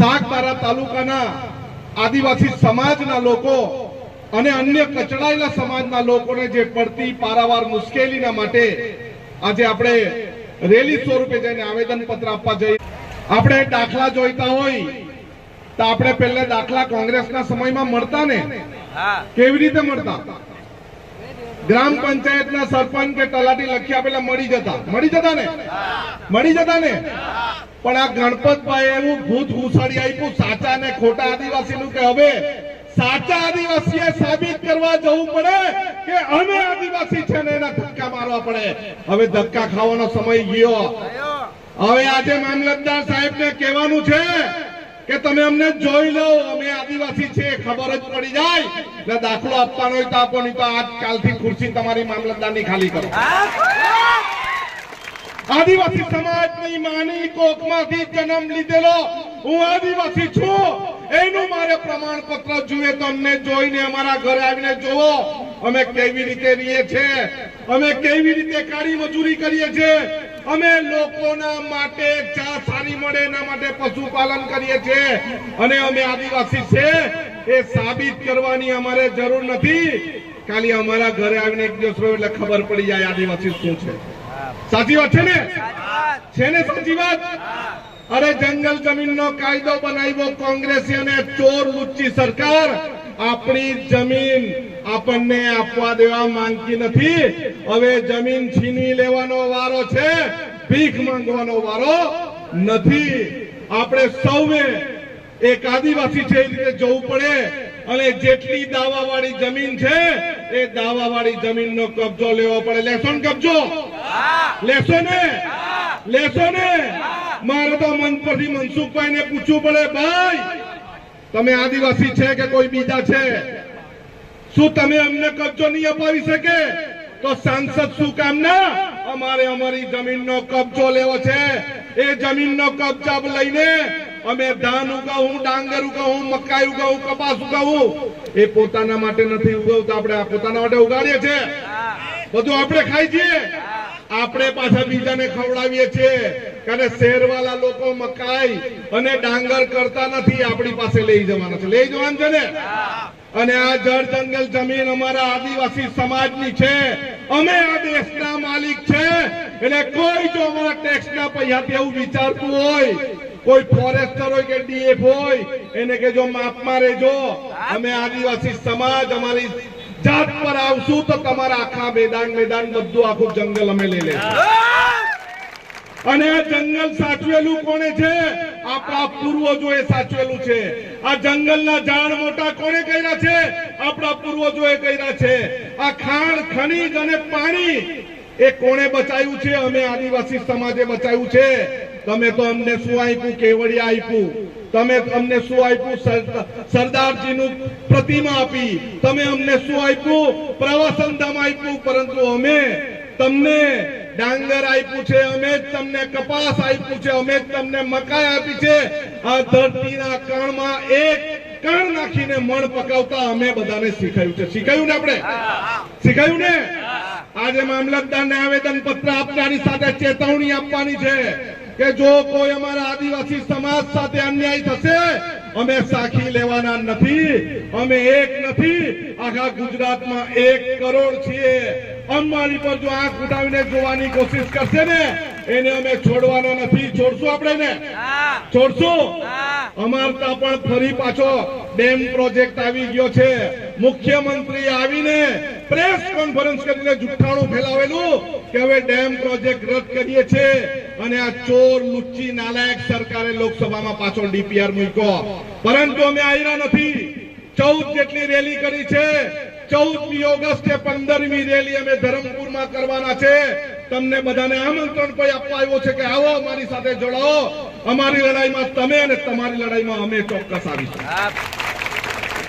સાગબારા તાલુકાના આદિવાસી સમાજના લોકો અને અન્ય કચડાયેલા સમાજના લોકોને જે પડતી પારાવાર મુશ્કેલીના માટે આજે આપણે રેલી સ્વરૂપે જઈને આવેદન પત્ર આપવા જઈએ આપણે દાખલા જોઈતા હોય તો આપણે પહેલા દાખલા કોંગ્રેસના સમયમાં મળતા ને? કેવી રીતે મળતા? ગ્રામ પંચાયતના સરપંચ કે તલાટી લખી આપેલા મળી જતા. મળી જતા ને? મળી જતા ને? પણ આ ગણપતભાઈ એવું ભૂત ઘૂસડી આપ્યું સાચા ને ખોટા આદિવાસીનું કે હવે સાચા આદિવાસીએ સાબિત કરવા જવું પડે કે અમે આદિવાસી છે ને એના ધક્કા મારવા પડે? હવે ધક્કા ખાવાનો સમય ગયો. હવે આજે મામલતદાર સાહેબને કહેવાનું છે કે તમે અમને જોઈ લો, અમે આદિવાસી છે ખબર જ પડી જાય. એટલે દાખલો આપવાનો હોય તો આપો, નહીં તો આજકાલથી ખુરશી તમારી મામલતદારની ખાલી કરો. આદિવાસી સમાજની માની કોકમાંથી જન્મ લીધેલો હું આદિવાસી છું. એનું મારે પ્રમાણપત્ર જોઈએ, તમને જોઈને અમારા ઘરે આવીને જોવો. અમે કેવી રીતે રહીએ છીએ અમે કેવી રીતે કાળી મજૂરી કરીએ છીએ અમે લોકોના માટે ચા સારી મળે, એના માટે પશુપાલન કરીએ છીએ અને અમે આદિવાસી છે. એ સાબિત કરવાની અમારે જરૂર નથી. ખાલી અમારા ઘરે આવીને એક દિવસ એટલે ખબર પડી જાય આદિવાસી શું છે. સાચી વાત છે ને? છે ને સાચી વાત? અરે જંગલ જમીનનો કાયદો બનાવ્યો કોંગ્રેસી અને ચોર લુચ્ચી સરકાર. આપણી જમીન આપણને આપવા દેવા માંગતી નથી. હવે જમીન છીનવી લેવાનો વારો છે. ભીખ માંગવાનો વારો નથી. આપણે સૌએ એક આદિવાસી છે એ રીતે જવું પડે. અને જેટલી દાવાવાળી જમીન છે એ દાવાવાળી જમીનનો કબજો લેવો પડે. ને કબજો? ને? ને? મારે તો મન મનસુખભાઈ ને પૂછવું પડે, ભાઈ, તમે આદિવાસી છે કે કોઈ બીજા છે? શું તમે અમને કબજો નહીં અપાવી શકે? તો સાંસદ શું કામના અમારે અમારી જમીનનો કબજો લેવો છે. એ જમીનનો કબજા લઈને અમે ધાન ઉગાવું, ડાંગર ઉગાવું, મકાઈ ઉગાવું, કપાસ ઉગાવું. એ પોતાના માટે નથી ઉગાવતા, આપણે પોતાના માટે ઉગાડીએ છીએ. બધું આપણે ખાઈ છીએ આપણે પાછા બીજાને ખવડાવીએ છીએ અને શહેરવાળા લોકો મકાઈ અને ડાંગર કરતા નથી, આપણી પાસે લઈ જવાના છે. લઈ જવાનું છે ને? અને આ જળ જંગલ જમીન અમારા આદિવાસી સમાજની છે. અમે આ દેશના માલિક છે. એટલે કોઈ જો અમારા ટેક્સના પૈસાથી એવું વિચારતું હોય, કોઈ ફોરેસ્ટર હોય કે ડીએફ હોય, એને કે જો માપમાં રહેજો અમે આદિવાસી સમાજ, અમારી જાત પર આવશું તો તમારા આખા મેદાન મેદાન બધું આખું જંગલ અમે લઈ લઈશું અને આ જંગલ સાચવેલું કોણે છે? આપણા પૂર્વજોએ સાચવેલું છે. આ જંગલના ઝાડ મોટા કોણે કર્યા છે? આપણા પૂર્વજોએ કર્યા છે. આ ખાણ, ખનીજ અને પાણી એ કોણે બચાવ્યું છે? અમે આદિવાસી સમાજે બચાવ્યું છે. તમે તો અમને શું આપ્યું? કેવડિયા આપ્યું? તમે અમને શું આપ્યું? સર- સરદારજીનું પ્રતિમા આપી. તમે અમને શું આપ્યું? પ્રવાસન ધામ આપ્યું. પરંતુ અમે તમને ડાંગર આપ્યું છે, અમે જ તમને કપાસ આપ્યું છે, અમે જ તમને મકાઈ આપી છે. આ ધરતીના કણમાં એક કણ નાખીને મણ પકાવતા અમે બધાને શીખાયું છે. શીખાયું ને આપણે? શીખાયું ને? આજે મામલતદારને આવેદન પત્ર આપનારી સાથે ચેતવણી આપવાની છે. કે જો કોઈ અમારા આદિવાસી સમાજ સાથે અન્યાય થશે અમે સાખી લેવાના નથી અમે એક નથી આખા ગુજરાતમાં એક કરોડ છીએ. અમારી પર જો આંખ ઉઠાવીને જોવાની કોશિશ કરશે ને એને અમે છોડવાનો નથી. છોડશું આપણે ને? છોડશું? અમારતા પણ ફરી પાછો ડેમ પ્રોજેક્ટ આવી ગયો છે. મુખ્યમંત્રી આવીને પ્રેસ કોન્ફરન્સ કરીને જુઠ્ઠાણું ફેલાવેલું કે હવે ડેમ પ્રોજેક્ટ રદ કરીએ છે અને આ ચોર લુચ્ચી નાલાયક સરકારે લોકસભામાં પાછો ડીપીઆર મૂક્યો. પરંતુ અમે આવ્યા નથી. ચૌદ જેટલી રેલી કરી છે. ચૌદમી ઓગસ્ટે પંદરમી રેલી અમે ધરમપુરમાં કરવાના છે. તમને બધાને આમંત્રણ કોઈ આપવા આવ્યો છે કે આવો અમારી સાથે જોડાઓ. અમારી લડાઈમાં તમે અને તમારી લડાઈમાં અમે ચોક્કસ આવીશું.